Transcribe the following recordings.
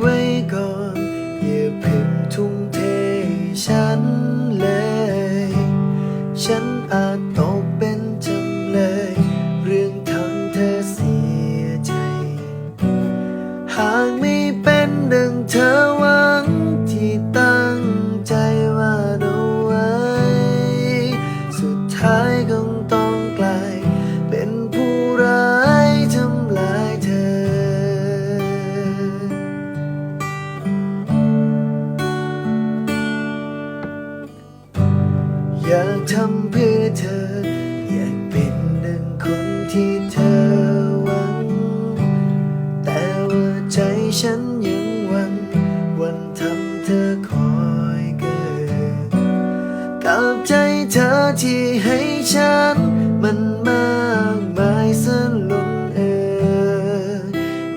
ไว้ก่อน อย่าเพิ่งทุ่มเทฉันเลย ฉันอาจตกเป็นจำเลย เรื่องทำเธอเสียใจ หากไม่เป็นดังเธอ อยากทำเพื่อเธอ อยากเป็นดังคนที่เธอหวัง แต่ว่าใจฉันยังหวันวันทำเธอคอยเกิดกับใจเธอที่ให้ฉัน มันมากมายสล้นเออ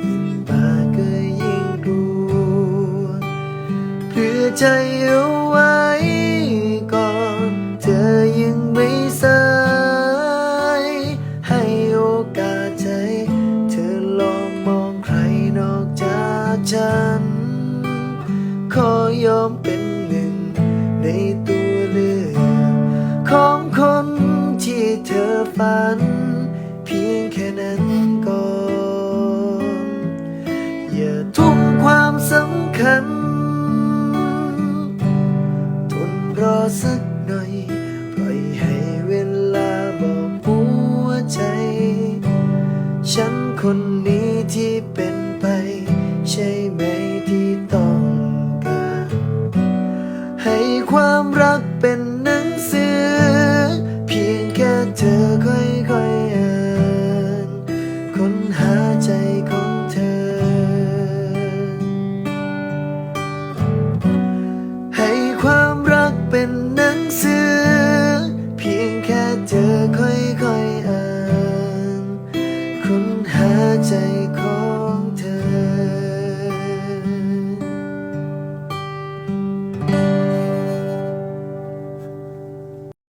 ยิ่งมากก็ยิ่งกลัวเพื่อใจเอาไว้ ฉัน ขอยอมเป็นหนึ่งในตัวเลือกของคนที่เธอฝัน เพียงแค่นั้นก่อนอย่าทุ่มความสำคัญ ทนรอสักหน่อย ปล่อยให้เวลาบอกหัวใจ ฉันคนนี้ที่เป็นไป ใช่ไหมที่ต้องการให้ความรักเป็นหนังสือ เพียงแค่เธอค่อยๆอ่านค้นหาใจของเธอ ให้ความ